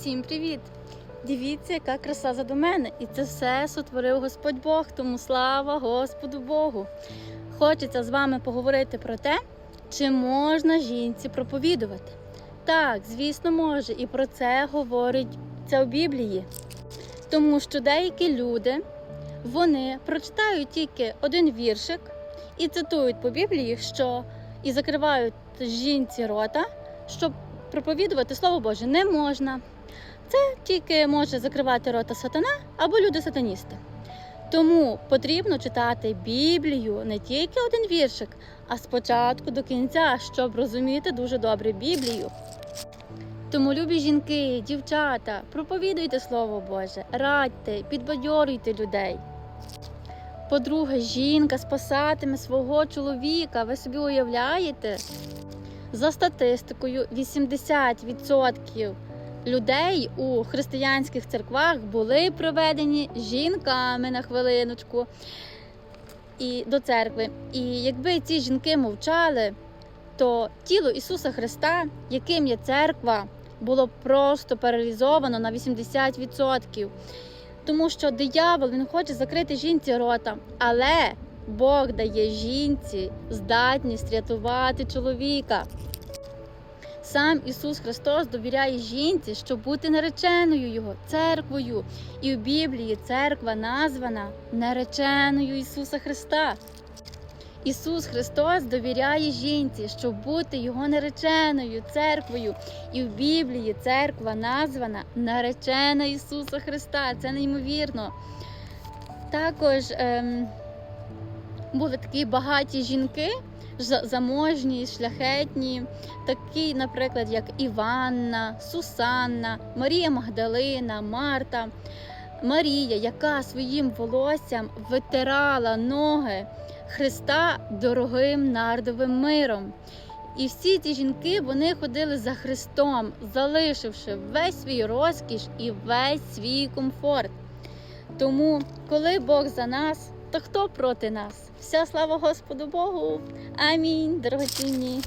Всім привіт! Дивіться, яка краса заду мене. І це все сотворив Господь Бог, тому слава Господу Богу. Хочеться з вами поговорити про те, чи можна жінці проповідувати. Так, звісно, може, і про це говорить це у Біблії. Тому що деякі люди вони прочитають тільки один віршик і цитують по Біблії, що і закривають жінці рота, щоб проповідувати Слово Боже не можна. Це тільки може закривати рота сатана або люди-сатаністи. Тому потрібно читати Біблію не тільки один віршик, а спочатку до кінця, щоб розуміти дуже добре Біблію. Тому, любі жінки, дівчата, проповідуйте Слово Боже, радьте, підбадьорюйте людей. По-друге, жінка спасатиме свого чоловіка. Ви собі уявляєте? За статистикою, 80% людей у християнських церквах були проведені жінками на хвилиночку і до церкви. І якби ці жінки мовчали, то тіло Ісуса Христа, яким є церква, було просто паралізовано на 80%. Тому що диявол він хоче закрити жінці рота, але Бог дає жінці здатність рятувати чоловіка. Сам Ісус Христос довіряє жінці, щоб бути нареченою Його церквою. І в Біблії церква названа нареченою Ісуса Христа. Ісус Христос довіряє жінці, щоб бути Його нареченою церквою. І в Біблії церква названа наречена Ісуса Христа. Це неймовірно. Також ем, були такі багаті жінки, заможні, шляхетні, такі, наприклад, як Іванна, Сусанна, Марія Магдалина, Марта, Марія, яка своїм волоссям витирала ноги Христа дорогим нардовим миром. І всі ці жінки вони ходили за Христом, залишивши весь свій розкіш і весь свій комфорт. Тому, коли Бог за нас, то хто проти нас? Вся слава Господу Богу. Амінь, дорогоцінні.